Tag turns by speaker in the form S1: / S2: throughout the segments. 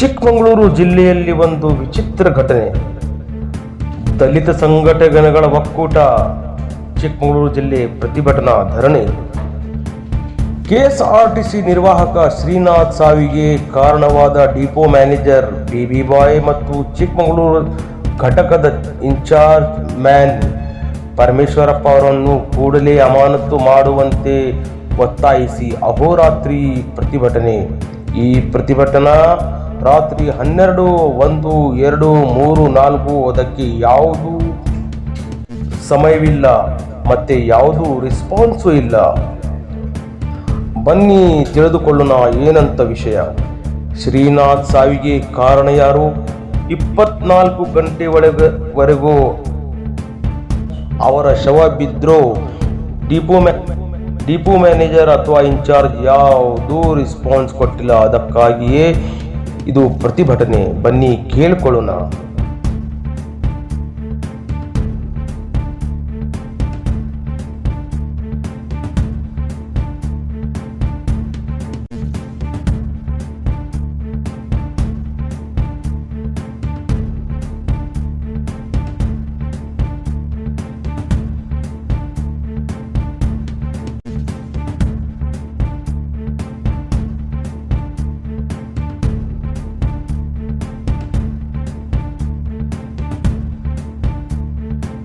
S1: ಚಿಕ್ಕಮಗಳೂರು ಜಿಲ್ಲೆಯಲ್ಲಿ ಒಂದು ವಿಚಿತ್ರ ಘಟನೆ. ದಲಿತ ಸಂಘಟನೆಗಳ ಒಕ್ಕೂಟ, ಚಿಕ್ಕಮಗಳೂರು ಜಿಲ್ಲೆ ಪ್ರತಿಭಟನಾ ಧರಣಿ. ಕೆಎಸ್ಆರ್ಟಿಸಿ ನಿರ್ವಾಹಕ ಶ್ರೀನಾಥ್ ಸಾವಿಗೆ ಕಾರಣವಾದ ಡಿಪೋ ಮ್ಯಾನೇಜರ್ ಬೇಬಿ ಬಾಯ್ ಮತ್ತು ಚಿಕ್ಕಮಗಳೂರು ಘಟಕದ ಇನ್ಚಾರ್ಜ್ ಮ್ಯಾನ್ ಪರಮೇಶ್ವರಪ್ಪ ಅವರನ್ನು ಕೂಡಲೇ ಅಮಾನತು ಮಾಡುವಂತೆ ಒತ್ತಾಯಿಸಿ ಅಹೋರಾತ್ರಿ ಪ್ರತಿಭಟನೆ. ಈ ಪ್ರತಿಭಟನಾ ರಾತ್ರಿ ಹನ್ನೆರಡು, ಒಂದು, ಎರಡು, ಮೂರು, ನಾಲ್ಕು ಅದಕ್ಕೆ ಯಾವುದು ಸಮಯವಿಲ್ಲ ಮತ್ತೆ ಯಾವುದೂ ರೆಸ್ಪಾನ್ಸು ಇಲ್ಲ. ಬನ್ನಿ ತಿಳಿದುಕೊಳ್ಳೋಣ ಏನಂತ ವಿಷಯ. ಶ್ರೀನಾಥ್ ಸಾವಿಗೆ ಕಾರಣ ಯಾರು? ಇಪ್ಪತ್ನಾಲ್ಕು ಗಂಟೆ ಒಳಗವರೆಗೂ ಅವರ ಶವ ಬಿದ್ದರೂ ಡಿಪೋ ಮ್ಯಾ, ಡಿಪೋ ಮ್ಯಾನೇಜರ್ ಅಥವಾ ಇನ್ಚಾರ್ಜ್ ಯಾವುದೂ ರಿಸ್ಪಾನ್ಸ್ ಕೊಟ್ಟಿಲ್ಲ. ಅದಕ್ಕಾಗಿಯೇ ಇದು ಪ್ರತಿಭಟನೆ. ಬನ್ನಿ ಕೇಳಿಕೊಳ್ಳೋಣ.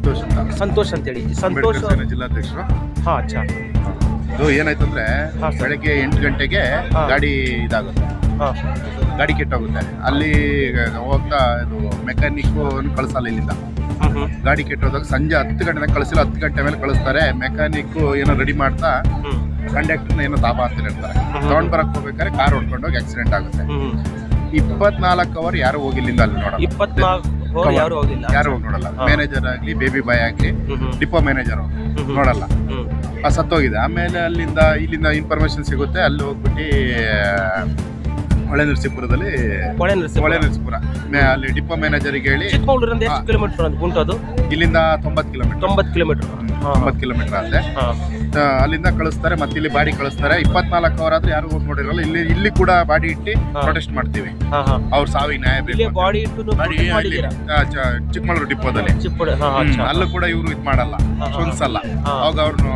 S2: ಸಂತೋಷ್ ಅಂತ.
S1: ಸಂತೋಷ್ ಅಂತೇಳಿ.
S2: ಅಂಬೇಡ್ಕರ್ ಸೇನೆ ಜಿಲ್ಲಾಧ್ಯಕ್ಷರು.
S1: ಹಾ ಅಚ್ಚಾ.
S2: ಇದು ಏನಾಯ್ತಂದ್ರೆ
S1: ಹಾ, ಸರ್.
S2: ಬೆಳಗ್ಗೆ ಎಂಟು ಗಂಟೆಗೆ
S1: ಹಾ.
S2: ಗಾಡಿ ಇದಾಗುತ್ತೆ.
S1: ಗಾಡಿ
S2: ಗಾಡಿ ಕೆಟ್ಟೋಗುತ್ತೆ. ಅಲ್ಲಿ ಹೋಗ್ತಾ ಇದು ಮೆಕ್ಯಾನಿಕ್ ಕಳಿಸಲ್ಲ ಇಲ್ಲಿಂದ. ಗಾಡಿ ಕೆಟ್ಟೋದಾಗ ಸಂಜೆ ಹತ್ತು ಗಂಟೆ ಕಳಿಸಿಲ್ಲ ಹತ್ತು ಗಂಟೆ ಮೇಲೆ ಕಳಿಸ್ತಾರೆ. ಮೆಕ್ಯಾನಿಕ್ ಏನೋ ರೆಡಿ ಮಾಡ್ತಾ ಕಂಡಕ್ಟರ್ನ ಏನೋ ತಾಪ ಅಂತ ಇರ್ತಾರೆ
S1: ಹ್ಮ್.
S2: ತಗೊಂಡ್ ಬರಕ್ ಹೋಗ್ಬೇಕಾದ್ರೆ ಕಾರ್ ಹೊಡ್ಕೊಂಡೋಗಿ ಆಕ್ಸಿಡೆಂಟ್ ಆಗುತ್ತೆ. ಇಪ್ಪತ್ನಾಲ್ಕು ಅವರ್ ಯಾರು ಹೋಗಿಲ್ಲಿಂದ ಅಲ್ಲಿ ನೋಡೋದು
S1: ಇಪ್ಪತ್ನಾಲ್ಕು. ಯಾರು ಹೋಗಿಲ್ಲ.
S2: ಯಾರು ಹೋಗಿ ನೋಡಲ್ಲ ಮ್ಯಾನೇಜರ್ ಆಗಲಿ ಬೇಬಿ ಬಾಯ್ ಆಗಲಿ ಡಿಪೋ ಮ್ಯಾನೇಜರ್ ನೋಡಲ್ಲ. ಆ ಸತ್ತೋಗಿದೆ. ಆಮೇಲೆ ಅಲ್ಲಿಂದ ಇಲ್ಲಿಂದ ಇನ್ಫಾರ್ಮೇಶನ್ ಸಿಗುತ್ತೆ. ಅಲ್ಲಿ ಹೋಗ್ಬಿಟ್ಟು ಹೊಳೆ ನರಸೀಪುರದಲ್ಲಿ
S1: ಹೊಳೆ ನರಸೀಪುರ.
S2: ಅಲ್ಲಿ ಡಿಪೋ ಮ್ಯಾನೇಜರ್ಗೆ ಹೇಳಿ
S1: ಚಿಕ್ಕಮಗಳೂರಿಂದ ಎಷ್ಟು ಕಿಲೋಮೀಟರ್ ಅಂತ ಉಂಟು ಅದು?
S2: ಇಲ್ಲಿಂದ ತೊಂಬತ್ತು ಕಿಲೋಮೀಟರ್
S1: ತೊಂಬತ್ತು ಕಿಲೋಮೀಟರ್
S2: ತೊಂಬತ್ತು ಕಿಲೋಮೀಟರ್ ಅಲ್ಲೇ ಆ, ಅಲ್ಲಿಂದ ಕಳಿಸ್ತಾರೆ ಮತ್ತೆ ಇಲ್ಲಿ ಬಾಡಿ ಕಳಿಸ್ತಾರೆ. ಇಪ್ಪತ್ನಾಲ್ಕು ಅವರ್ ಆದ್ರೆ ಯಾರು ಹೋಗಿ ನೋಡಿರಲ್ಲ ಇಲ್ಲಿ ಇಲ್ಲಿ ಕೂಡ ಬಾಡಿ ಇಟ್ಟು ಪ್ರೊಟೆಸ್ಟ್ ಮಾಡ್ತೀವಿ. ಅವ್ರ ಸಾವಿಗೆ ನ್ಯಾಯ ಬೇಕು.
S1: ಬಾಡಿ
S2: ಚಿಕ್ಕಮಗಳೂರು ಡಿಪೋದಲ್ಲಿ. ಅಲ್ಲೂ ಕೂಡ ಇವರು ಇದು ಮಾಡಲ್ಲ.
S1: ಸೊನ್ಸಲ್ಲ
S2: ಅವಾಗ ಅವ್ರನ್ನ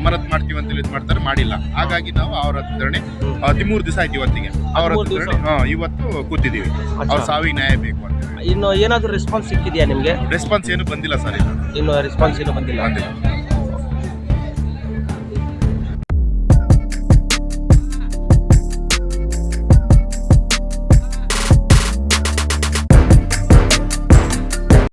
S2: ಅಮರತ್ ಮಾಡ್ತೀವಿ ಅಂತ ಇದು ಮಾಡ್ತಾರೆ ಮಾಡಿಲ್ಲ. ಹಾಗಾಗಿ ನಾವು ಅವ್ರ ಹತ್ರ ಧರಣಿ ಹದಿಮೂರು ದಿವಸ ಆಯ್ತು ಇವತ್ತಿಗೆ. ಅವ್ರ ಹತ್ರ ಹಾ, ಇವತ್ತು ಕೂತಿದ್ದೀವಿ ಅವ್ರ ಸಾವಿಗೆ ನ್ಯಾಯ ಬೇಕು ಅಂತ.
S1: ಇನ್ನು ಏನಾದರೂ ರೆಸ್ಪಾನ್ಸ್ ಸಿಕ್ಕಿದೆಯಾ ನಿಮಗೆ?
S2: ರೆಸ್ಪಾನ್ಸ್ ಏನು ಬಂದಿಲ್ಲ ಸರ್
S1: ಇನ್ನು ರೆಸ್ಪಾನ್ಸ್ ಏನು ಬಂದಿಲ್ಲ?
S2: ಬಂದಿಲ್ಲ.